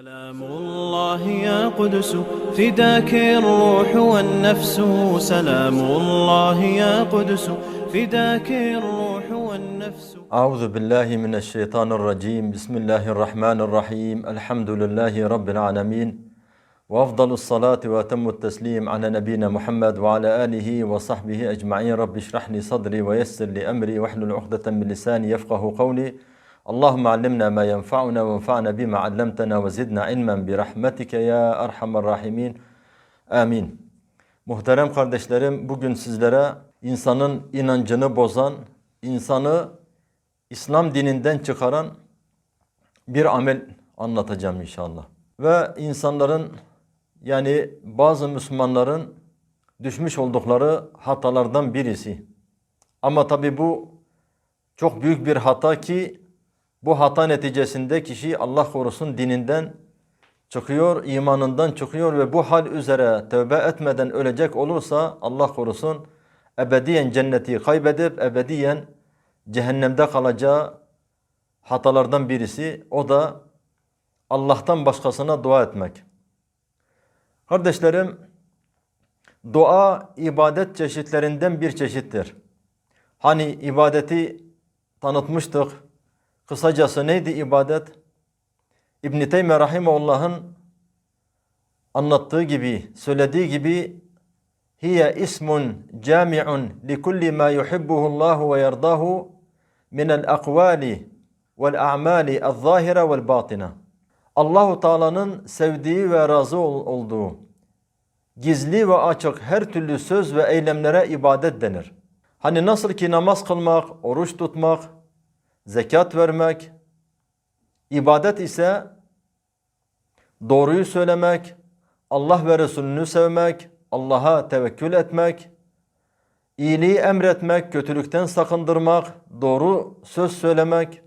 سلام الله يا قدس فداك الروح والنفس سلام الله يا قدس فداك الروح والنفس. أعوذ بالله من الشيطان الرجيم بسم الله الرحمن الرحيم الحمد لله رب العالمين وأفضل الصلاة وأتم التسليم على نبينا محمد وعلى آله وصحبه أجمعين. رب اشرح لي صدري ويسر لي أمري واحلل عقدة من لساني يفقه قولي. Allahümme allimna ma yenfa'una ve enfa'na bima allamtana ve zidna ilmen bi rahmetike ya erhamer rahimin. Amin. Muhterem kardeşlerim bugün sizlere insanın inancını bozan, insanı İslam dininden çıkaran bir amel anlatacağım inşallah. Ve insanların yani bazı Müslümanların düşmüş oldukları hatalardan birisi. Ama tabi bu çok büyük bir hata ki bu hata neticesinde kişi Allah korusun dininden çıkıyor, imanından çıkıyor ve bu hal üzere tövbe etmeden ölecek olursa Allah korusun ebediyen cenneti kaybedip ebediyen cehennemde kalacağı hatalardan birisi o da Allah'tan başkasına dua etmek. Kardeşlerim dua ibadet çeşitlerinden bir çeşittir. Hani ibadeti tanıtmıştık. Kısacası neydi ibadet? İbn-i Teymiye Rahimullah'ın anlattığı gibi, söylediği gibi hiye ismun cami'un li kulli ma yuhibbuhu Allah ve yerdahu min el-akvali vel a'mali el-zahire vel batina. Allahu Teala'nın sevdiği ve razı ol- olduğu gizli ve açık her türlü söz ve eylemlere ibadet denir. Hani nasıl ki namaz kılmak, oruç tutmak, zekat vermek, ibadet ise doğruyu söylemek, Allah ve Resulünü sevmek, Allah'a tevekkül etmek, iyiliği emretmek, kötülükten sakındırmak, doğru söz söylemek,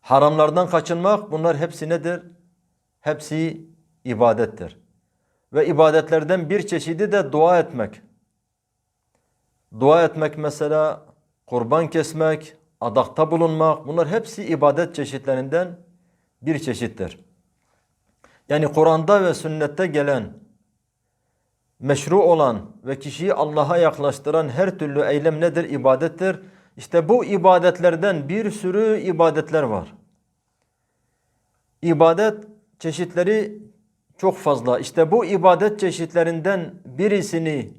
haramlardan kaçınmak bunlar hepsi nedir? Hepsi ibadettir. Ve ibadetlerden bir çeşidi de dua etmek. Dua etmek mesela kurban kesmek, adakta bulunmak bunlar hepsi ibadet çeşitlerinden bir çeşittir. Yani Kur'an'da ve sünnette gelen meşru olan ve kişiyi Allah'a yaklaştıran her türlü eylem nedir? İbadettir. İşte bu ibadetlerden bir sürü ibadetler var. İbadet çeşitleri çok fazla. İşte bu ibadet çeşitlerinden birisini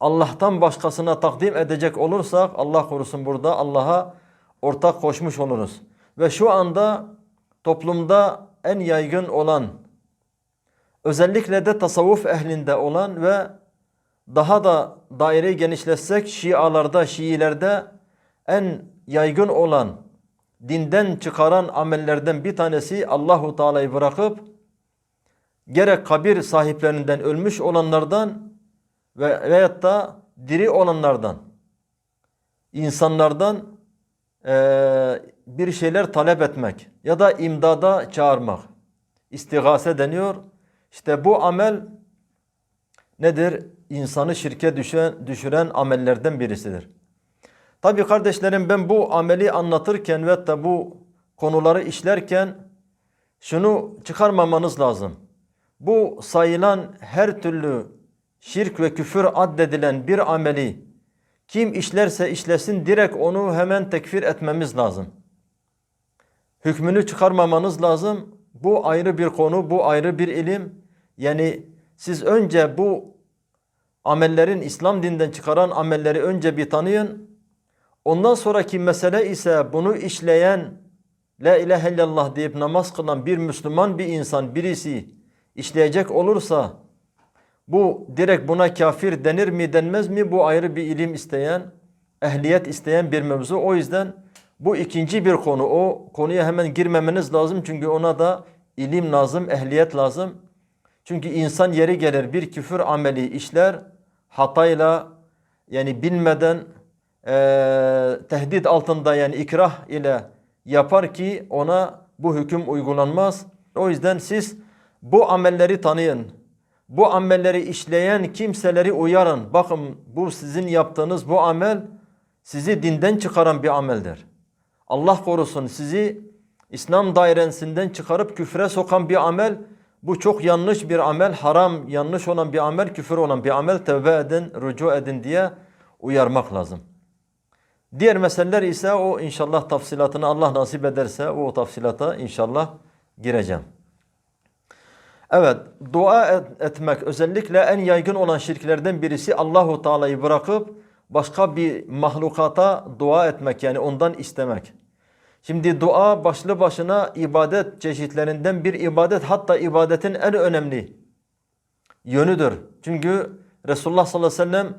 Allah'tan başkasına takdim edecek olursak Allah korusun burada Allah'a ortak koşmuş oluruz. Ve şu anda toplumda en yaygın olan özellikle de tasavvuf ehlinde olan ve daha da daireyi genişletsek Şialarda, Şiilerde en yaygın olan dinden çıkaran amellerden bir tanesi Allahu Teala'yı bırakıp gerek kabir sahiplerinden ölmüş olanlardan ve veyahut da diri olanlardan insanlardan bir şeyler talep etmek ya da imdada çağırmak. İstigase deniyor. İşte bu amel nedir? İnsanı şirke düşen, düşüren amellerden birisidir. Tabi kardeşlerim ben bu ameli anlatırken ve da bu konuları işlerken şunu çıkarmamanız lazım. Bu sayılan her türlü şirk ve küfür addedilen bir ameli kim işlerse işlesin direkt onu hemen tekfir etmemiz lazım. Hükmünü çıkarmamanız lazım. Bu ayrı bir konu, bu ayrı bir ilim. Yani siz önce bu amellerin İslam dininden çıkaran amelleri önce bir tanıyın. Ondan sonraki mesele ise bunu işleyen La ilahe illallah deyip namaz kılan bir Müslüman bir insan birisi işleyecek olursa bu direkt buna kafir denir mi denmez mi? Bu ayrı bir ilim isteyen, ehliyet isteyen bir mevzu. O yüzden bu ikinci bir konu. O konuya hemen girmemeniz lazım. Çünkü ona da ilim lazım, ehliyet lazım. Çünkü insan yeri gelir bir küfür ameli işler. Hatayla yani bilmeden eee tehdit altında yani ikrah ile yapar ki ona bu hüküm uygulanmaz. O yüzden siz bu amelleri tanıyın. Bu amelleri işleyen kimseleri uyarın. Bakın bu sizin yaptığınız bu amel sizi dinden çıkaran bir ameldir. Allah korusun sizi İslam dairesinden çıkarıp küfre sokan bir amel bu çok yanlış bir amel, haram, yanlış olan bir amel, küfür olan bir amel. Tevbe edin, rücu edin diye uyarmak lazım. Diğer meseleler ise o inşallah tafsilatını Allah nasip ederse o tafsilata inşallah gireceğim. Evet, dua et- etmek özellikle en yaygın olan şirklerden birisi Allahu Teala'yı bırakıp başka bir mahlukata dua etmek yani ondan istemek. Şimdi dua başlı başına ibadet çeşitlerinden bir ibadet hatta ibadetin en önemli yönüdür. Çünkü Resulullah sallallahu aleyhi ve sellem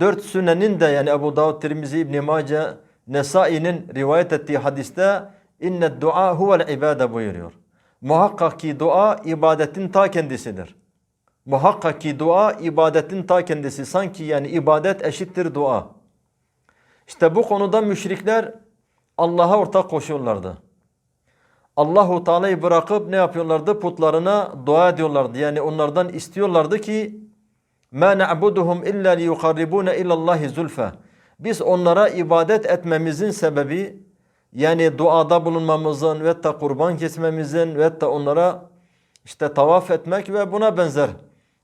dört sünnenin de yani Ebu Davud, Tirmizi, İbn Mace, Nesai'nin rivayet ettiği hadiste inne dua huvel ibade buyuruyor. Muhakkak ki dua ibadetin ta kendisidir. Muhakkak ki dua ibadetin ta kendisi. Sanki yani ibadet eşittir dua. İşte bu konuda müşrikler Allah'a ortak koşuyorlardı. Allahu Teala'yı bırakıp ne yapıyorlardı? Putlarına dua ediyorlardı. Yani onlardan istiyorlardı ki ma na'buduhum illa liyuqarribuna ila Allahi zulfa. Biz onlara ibadet etmemizin sebebi yani duada bulunmamızın ve da kurban kesmemizin ve da onlara işte tavaf etmek ve buna benzer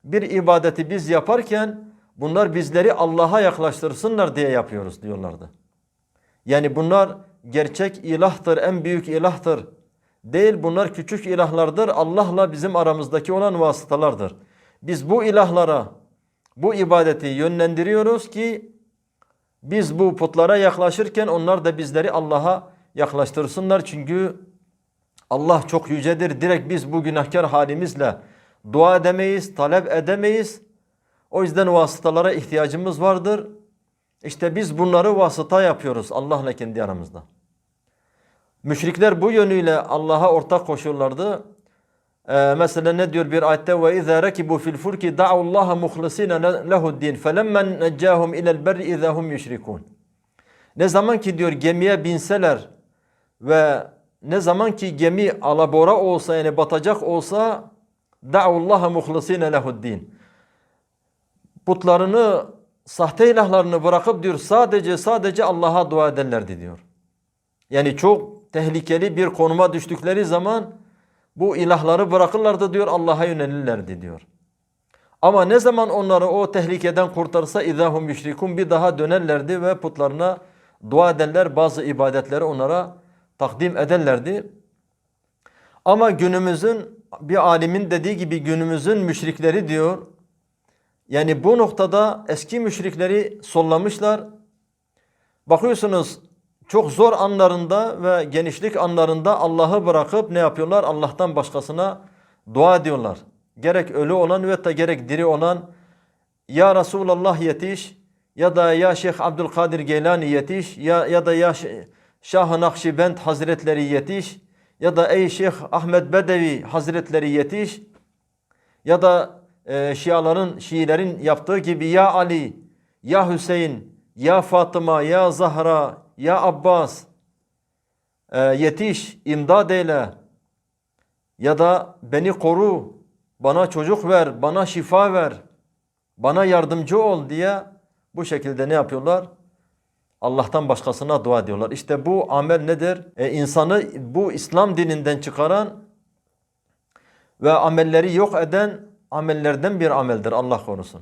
bir ibadeti biz yaparken bunlar bizleri Allah'a yaklaştırsınlar diye yapıyoruz diyorlardı. Yani bunlar gerçek ilahtır, en büyük ilahtır. Değil bunlar küçük ilahlardır. Allah'la bizim aramızdaki olan vasıtalardır. Biz bu ilahlara bu ibadeti yönlendiriyoruz ki biz bu putlara yaklaşırken onlar da bizleri Allah'a yaklaştırsınlar. Çünkü Allah çok yücedir. Direkt biz bu günahkar halimizle dua edemeyiz, talep edemeyiz. O yüzden vasıtalara ihtiyacımız vardır. İşte biz bunları vasıta yapıyoruz Allah'la kendi aramızda. Müşrikler bu yönüyle Allah'a ortak koşuyorlardı. Ee, mesela ne diyor bir ayette ve izâ rekibu fil fulki da'ullaha muhlisîne lehu'd-din felemmen neccâhum ilel berri izâ hum yüşrikûn. Ne zaman ki diyor gemiye binseler ve ne zaman ki gemi alabora olsa yani batacak olsa da'ullaha muhlisîne lehu'd-din. Putlarını, sahte ilahlarını bırakıp diyor sadece sadece Allah'a dua ederlerdi diyor. Yani çok tehlikeli bir konuma düştükleri zaman bu ilahları bırakırlardı diyor Allah'a yönelirlerdi diyor. Ama ne zaman onları o tehlikeden kurtarsa idahum müşrikun bir daha dönerlerdi ve putlarına dua ederler bazı ibadetleri onlara takdim ederlerdi. Ama günümüzün bir alimin dediği gibi günümüzün müşrikleri diyor yani bu noktada eski müşrikleri sollamışlar. Bakıyorsunuz çok zor anlarında ve genişlik anlarında Allah'ı bırakıp ne yapıyorlar? Allah'tan başkasına dua ediyorlar. Gerek ölü olan ve da gerek diri olan ya Resulallah yetiş ya da ya Şeyh Abdülkadir Geylani yetiş ya, ya da ya Şah-ı Nakşibend Hazretleri yetiş ya da ey Şeyh Ahmet Bedevi Hazretleri yetiş ya da e, Şiaların, Şiilerin yaptığı gibi ya Ali, ya Hüseyin, ya Fatıma, ya Zahra, ya Abbas e, yetiş, imdad eyle ya da beni koru, bana çocuk ver, bana şifa ver, bana yardımcı ol diye bu şekilde ne yapıyorlar? Allah'tan başkasına dua ediyorlar. İşte bu amel nedir? E, insanı bu İslam dininden çıkaran ve amelleri yok eden amellerden bir ameldir Allah korusun.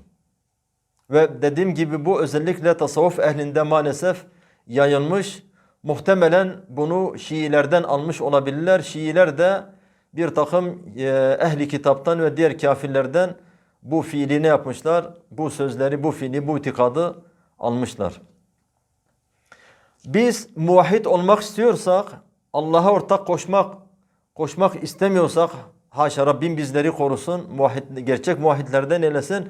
Ve dediğim gibi bu özellikle tasavvuf ehlinde maalesef yayılmış. Muhtemelen bunu Şiilerden almış olabilirler. Şiiler de bir takım e, ehli kitaptan ve diğer kafirlerden bu fiili ne yapmışlar? Bu sözleri, bu fiili, bu itikadı almışlar. Biz muvahhid olmak istiyorsak, Allah'a ortak koşmak koşmak istemiyorsak, haşa Rabbim bizleri korusun, muvahhid, gerçek muvahhidlerden eylesin.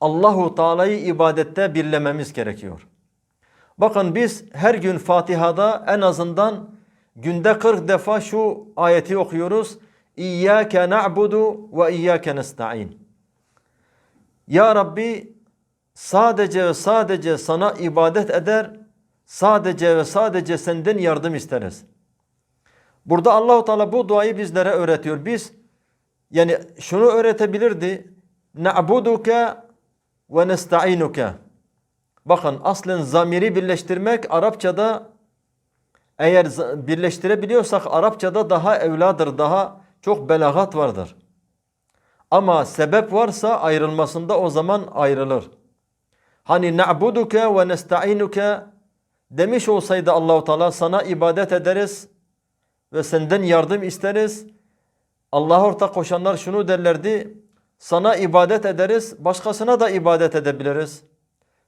Allahu Teala'yı ibadette birlememiz gerekiyor. Bakın biz her gün Fatiha'da en azından günde 40 defa şu ayeti okuyoruz. İyyâke na'budu ve iyyâke nesta'in. Ya Rabbi sadece sadece sana ibadet eder, sadece ve sadece senden yardım isteriz. Burada Allahu Teala bu duayı bizlere öğretiyor. Biz yani şunu öğretebilirdi. Na'buduke ve nesta'inuke. Bakın aslen zamiri birleştirmek Arapçada Eğer birleştirebiliyorsak Arapçada daha evladır, daha çok belagat vardır. Ama sebep varsa ayrılmasında o zaman ayrılır. Hani na'buduke ve nesta'inuke demiş olsaydı Allahu Teala sana ibadet ederiz ve senden yardım isteriz. Allah'a ortak koşanlar şunu derlerdi. Sana ibadet ederiz, başkasına da ibadet edebiliriz.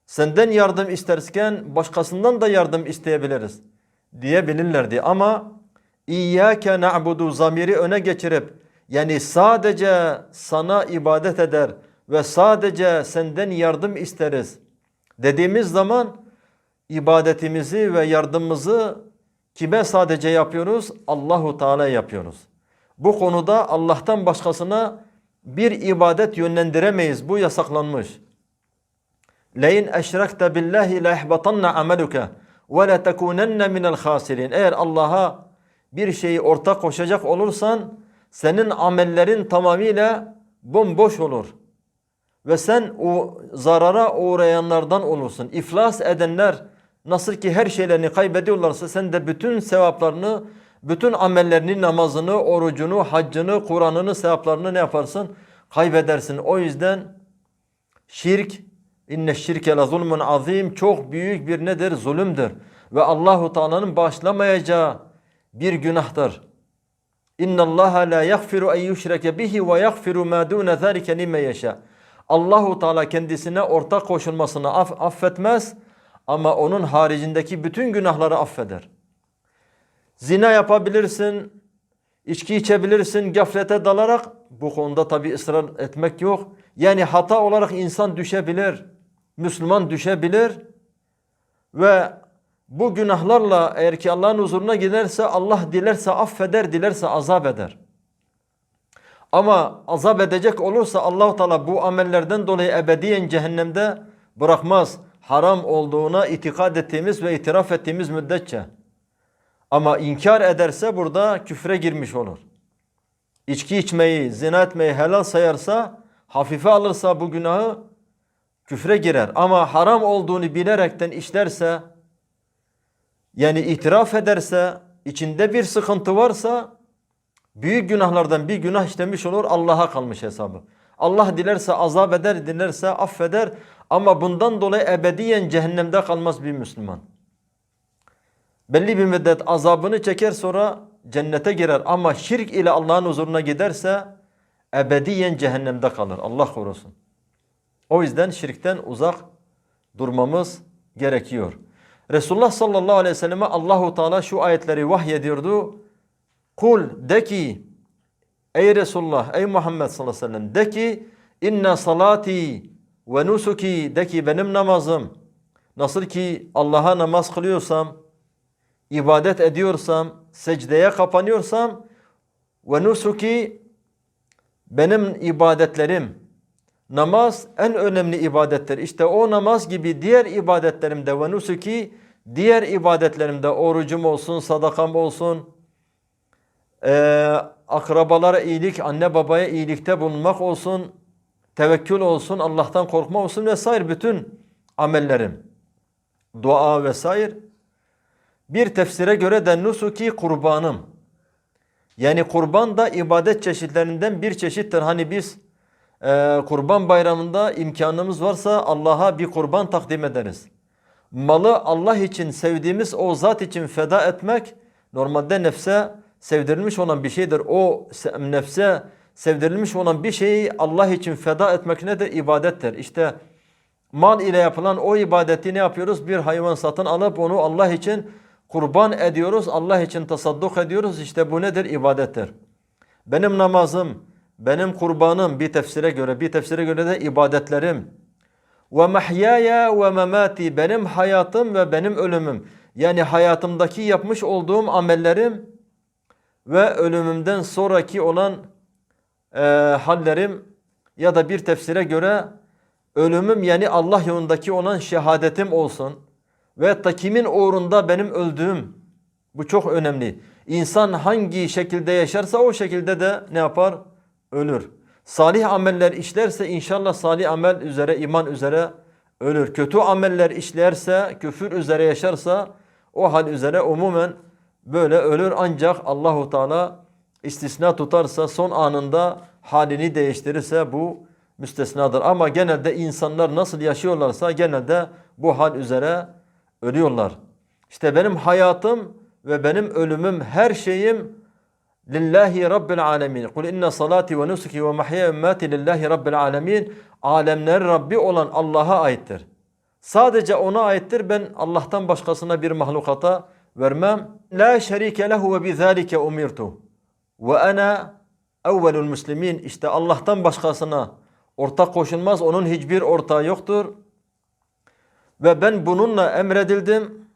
Senden yardım isterken başkasından da yardım isteyebiliriz diyebilirlerdi. Ama İyyâke na'budu zamiri öne geçirip yani sadece sana ibadet eder ve sadece senden yardım isteriz dediğimiz zaman ibadetimizi ve yardımımızı kime sadece yapıyoruz? Allahu Teala yapıyoruz. Bu konuda Allah'tan başkasına bir ibadet yönlendiremeyiz. Bu yasaklanmış. Leyin eşrekte billahi la ihbatanna ameluke ve la tekunenne minel khasirin. Eğer Allah'a bir şeyi ortak koşacak olursan senin amellerin tamamıyla bomboş olur. Ve sen o zarara uğrayanlardan olursun. İflas edenler nasıl ki her şeylerini kaybediyorlarsa sen de bütün sevaplarını, bütün amellerini, namazını, orucunu, haccını, Kur'an'ını, sevaplarını ne yaparsın? Kaybedersin. O yüzden şirk inne şirke la zulmun azim çok büyük bir nedir? Zulümdür. Ve Allahu Teala'nın bağışlamayacağı bir günahtır. İnna Allah la yaghfiru en yushrake bihi ve yaghfiru ma dun zalika limen yasha. Allahu Teala kendisine ortak koşulmasını aff- affetmez ama onun haricindeki bütün günahları affeder. Zina yapabilirsin, içki içebilirsin, gaflete dalarak bu konuda tabi ısrar etmek yok. Yani hata olarak insan düşebilir, Müslüman düşebilir ve bu günahlarla eğer ki Allah'ın huzuruna giderse Allah dilerse affeder, dilerse azap eder. Ama azap edecek olursa Allahu Teala bu amellerden dolayı ebediyen cehennemde bırakmaz. Haram olduğuna itikad ettiğimiz ve itiraf ettiğimiz müddetçe. Ama inkar ederse burada küfre girmiş olur. İçki içmeyi, zina etmeyi helal sayarsa, hafife alırsa bu günahı küfre girer. Ama haram olduğunu bilerekten işlerse, yani itiraf ederse, içinde bir sıkıntı varsa, büyük günahlardan bir günah işlemiş olur, Allah'a kalmış hesabı. Allah dilerse azap eder, dilerse affeder ama bundan dolayı ebediyen cehennemde kalmaz bir Müslüman. Belli bir müddet azabını çeker sonra cennete girer ama şirk ile Allah'ın huzuruna giderse ebediyen cehennemde kalır. Allah korusun. O yüzden şirkten uzak durmamız gerekiyor. Resulullah sallallahu aleyhi ve selleme Allahu Teala şu ayetleri vahyediyordu. Kul de ki ey Resulullah ey Muhammed sallallahu aleyhi ve sellem de ki inna salati ve nusuki de ki benim namazım nasıl ki Allah'a namaz kılıyorsam ibadet ediyorsam secdeye kapanıyorsam ve nusuki benim ibadetlerim namaz en önemli ibadettir. İşte o namaz gibi diğer ibadetlerimde ve nusuki diğer ibadetlerimde orucum olsun, sadakam olsun, eee akrabalara iyilik, anne babaya iyilikte bulunmak olsun, tevekkül olsun, Allah'tan korkma olsun vesaire bütün amellerim, dua vesaire. Bir tefsire göre de nusuki kurbanım. Yani kurban da ibadet çeşitlerinden bir çeşittir. Hani biz e, kurban bayramında imkanımız varsa Allah'a bir kurban takdim ederiz. Malı Allah için sevdiğimiz o zat için feda etmek normalde nefse sevdirilmiş olan bir şeydir. O se- nefse sevdirilmiş olan bir şeyi Allah için feda etmek nedir? İbadettir. İşte mal ile yapılan o ibadeti ne yapıyoruz? Bir hayvan satın alıp onu Allah için kurban ediyoruz. Allah için tasadduk ediyoruz. İşte bu nedir? İbadettir. Benim namazım, benim kurbanım bir tefsire göre, bir tefsire göre de ibadetlerim. Ve mahyaya ve memati benim hayatım ve benim ölümüm. Yani hayatımdaki yapmış olduğum amellerim ve ölümümden sonraki olan e, hallerim ya da bir tefsire göre ölümüm yani Allah yolundaki olan şehadetim olsun. Ve ta kimin uğrunda benim öldüğüm. Bu çok önemli. İnsan hangi şekilde yaşarsa o şekilde de ne yapar? Ölür. Salih ameller işlerse inşallah salih amel üzere, iman üzere ölür. Kötü ameller işlerse, küfür üzere yaşarsa o hal üzere umumen böyle ölür ancak Allahu Teala istisna tutarsa son anında halini değiştirirse bu müstesnadır. Ama genelde insanlar nasıl yaşıyorlarsa genelde bu hal üzere ölüyorlar. İşte benim hayatım ve benim ölümüm her şeyim lillahi rabbil alemin. Kul inne salati ve nusuki ve mahyaya ve memati lillahi rabbil alemin. Alemler Rabbi olan Allah'a aittir. Sadece ona aittir. Ben Allah'tan başkasına bir mahlukata vermem. La şerike lehu ve bizalike umirtu. Ve ana evvelul muslimin. İşte Allah'tan başkasına ortak koşulmaz. Onun hiçbir ortağı yoktur. Ve ben bununla emredildim.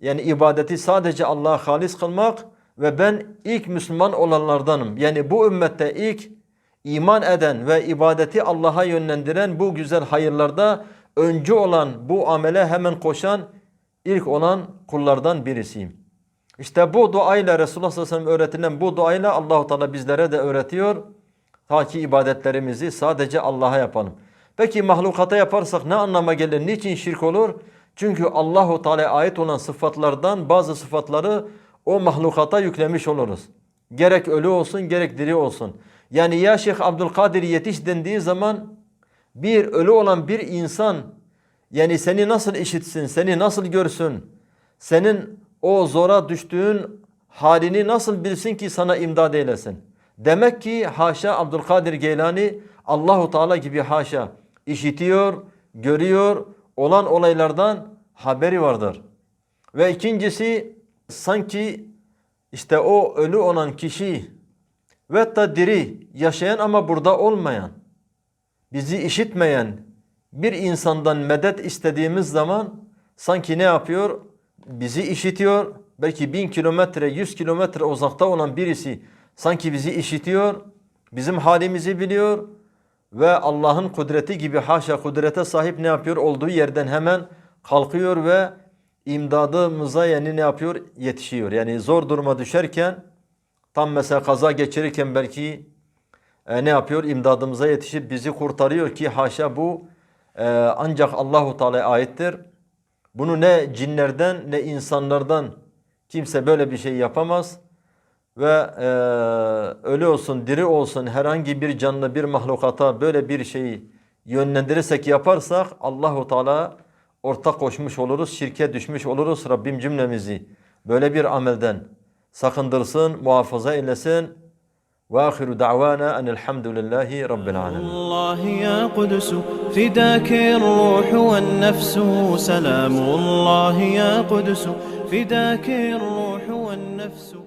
Yani ibadeti sadece Allah'a halis kılmak ve ben ilk Müslüman olanlardanım. Yani bu ümmette ilk iman eden ve ibadeti Allah'a yönlendiren bu güzel hayırlarda öncü olan bu amele hemen koşan ilk olan kullardan birisiyim. İşte bu duayla Resulullah sallallahu aleyhi ve sellem öğretilen bu duayla Allahu Teala bizlere de öğretiyor. Ta ki ibadetlerimizi sadece Allah'a yapalım. Peki mahlukata yaparsak ne anlama gelir? Niçin şirk olur? Çünkü Allahu Teala'ya ait olan sıfatlardan bazı sıfatları o mahlukata yüklemiş oluruz. Gerek ölü olsun gerek diri olsun. Yani ya Şeyh Abdülkadir yetiş dendiği zaman bir ölü olan bir insan yani seni nasıl işitsin, seni nasıl görsün, senin o zora düştüğün halini nasıl bilsin ki sana imdad eylesin. Demek ki haşa Abdülkadir Geylani Allahu Teala gibi haşa işitiyor, görüyor, olan olaylardan haberi vardır. Ve ikincisi sanki işte o ölü olan kişi ve da diri yaşayan ama burada olmayan bizi işitmeyen bir insandan medet istediğimiz zaman sanki ne yapıyor? Bizi işitiyor. Belki bin kilometre, yüz kilometre uzakta olan birisi sanki bizi işitiyor. Bizim halimizi biliyor. Ve Allah'ın kudreti gibi haşa kudrete sahip ne yapıyor? Olduğu yerden hemen kalkıyor ve imdadımıza yani ne yapıyor? Yetişiyor. Yani zor duruma düşerken tam mesela kaza geçirirken belki e, ne yapıyor? İmdadımıza yetişip bizi kurtarıyor ki haşa bu e, ancak Allahu Teala'ya aittir. Bunu ne cinlerden ne insanlardan kimse böyle bir şey yapamaz. Ve e, ölü olsun, diri olsun herhangi bir canlı bir mahlukata böyle bir şeyi yönlendirirsek yaparsak Allahu Teala ortak koşmuş oluruz, şirke düşmüş oluruz. Rabbim cümlemizi böyle bir amelden sakındırsın, muhafaza eylesin. وآخر دعوانا أن الحمد لله رب العالمين. الله يا قدس فداك الروح والنفس سلام. الله يا قدس فداك الروح والنفس